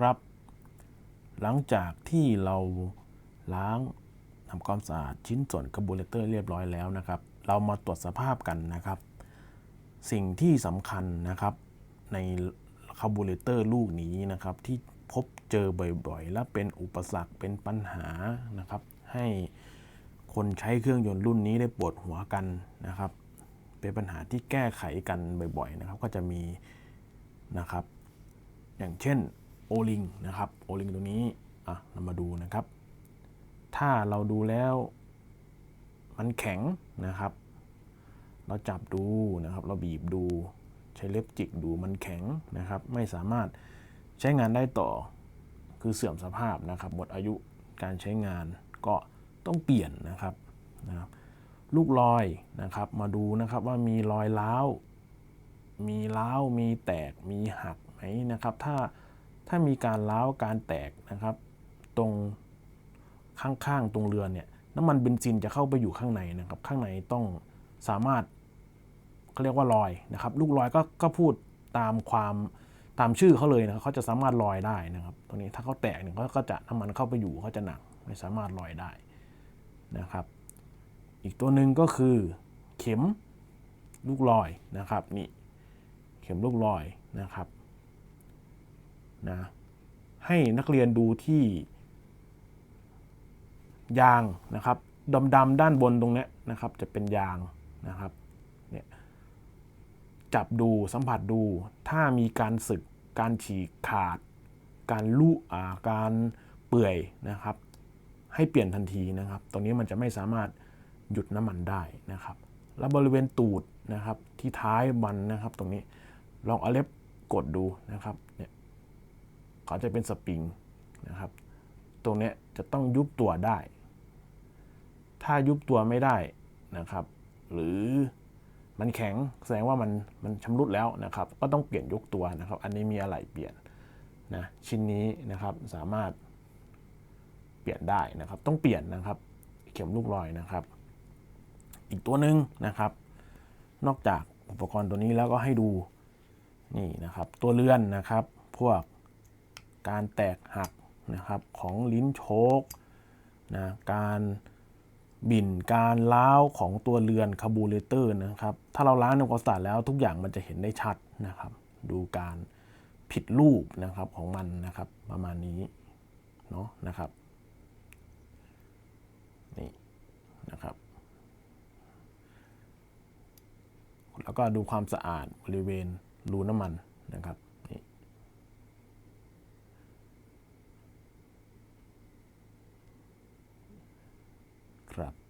ครับ หลังจากที่เราล้างทำความสะอาดชิ้นส่วนคาร์บูเรเตอร์เรียบร้อยแล้วนะครับ เรามาตรวจสภาพกันนะครับ สิ่งที่สำคัญนะครับในคาร์บูเรเตอร์ลูกนี้นะครับ ที่พบเจอบ่อยๆ และเป็นอุปสรรคเป็นปัญหานะครับ ให้คนใช้เครื่องยนต์รุ่นนี้ได้ปวดหัวกันนะครับ เป็นปัญหาที่แก้ไขกันบ่อยๆนะครับ ก็จะมีนะครับ อย่างเช่น โอลิงนะครับโอลิงตัวนี้อะเรามาดูนะครับ ถ้าเราดูแล้วมันแข็งนะครับ เราจับดูนะครับ เราบีบดูใช้เล็บจิกดูมันแข็งนะครับ ไม่สามารถใช้งานได้ต่อคือเสื่อมสภาพนะครับหมดอายุการใช้งานก็ต้องเปลี่ยนนะครับนะครับ ลูกรอยนะครับมาดูนะครับว่ามีรอยร้าวมีร้าวมีแตกมีหักไหมนะครับ ถ้า ถ้ามีการร้าวการแตกนะครับ ตรงข้างๆตรงเรือนเนี่ยน้ำมันเบนซินจะเข้าไปอยู่ข้างในนะครับ ข้างในต้องสามารถเขาเรียกว่าลอยนะครับ ลูกลอยก็ก็พูดตามความตามชื่อเขาเลยนะเขาจะสามารถลอยได้นะครับ ตรงนี้ถ้าเขาแตกเนี่ยเขาก็จะน้ำมันเข้าไปอยู่เขาจะหนักไม่สามารถลอยได้นะครับ อีกตัวหนึ่งก็คือเข็มลูกลอยนะครับนี่เข็มลูกลอยนะครับ นะให้นักเรียนดูที่ยางนะครับดำๆด้านบนตรงนี้นะครับจะเป็นยางนะครับเนี่ยจับดูสัมผัสดูถ้ามีการสึกการฉีกขาด การลุอ่าการเปื่อยนะครับ ให้เปลี่ยนทันทีนะครับ ตรงนี้มันจะไม่สามารถหยุดน้ำมันได้นะครับ แล้วบริเวณตูดนะครับที่ท้ายมันนะครับ ตรงนี้ลองเอาเล็บกดดูนะครับเนี่ย เขาจะเป็นสปริงนะครับ ตรงนี้จะต้องยุบตัวได้ ถ้ายุบตัวไม่ได้นะครับ หรือมันแข็งแสดงว่ามันมันชำรุดแล้วนะครับ ก็ต้องเปลี่ยนยกตัวนะครับ อันนี้มีอะไรเปลี่ยนนะชิ้นนี้นะครับสามารถเปลี่ยนได้นะครับ ต้องเปลี่ยนนะครับ เข็มลูกลอยนะครับ อีกตัวหนึ่งนะครับ นอกจากอุปกรณ์ตัวนี้แล้วก็ให้ดูนี่นะครับ ตัวเลื่อนนะครับ พวก การแตกหักนะครับของลิ้นโชกนะการบิ่นการล้าวของตัวเรือนคาร์บูเรเตอร์นะครับ ถ้าเราล้างในความสะอาดแล้วทุกอย่างมันจะเห็นได้ชัดนะครับ ดูการผิดรูปนะครับของมันนะครับประมาณนี้เนาะนะครับนี่นะครับ แล้วก็ดูความสะอาดบริเวณรูน้ำมันนะครับ นี่ครับ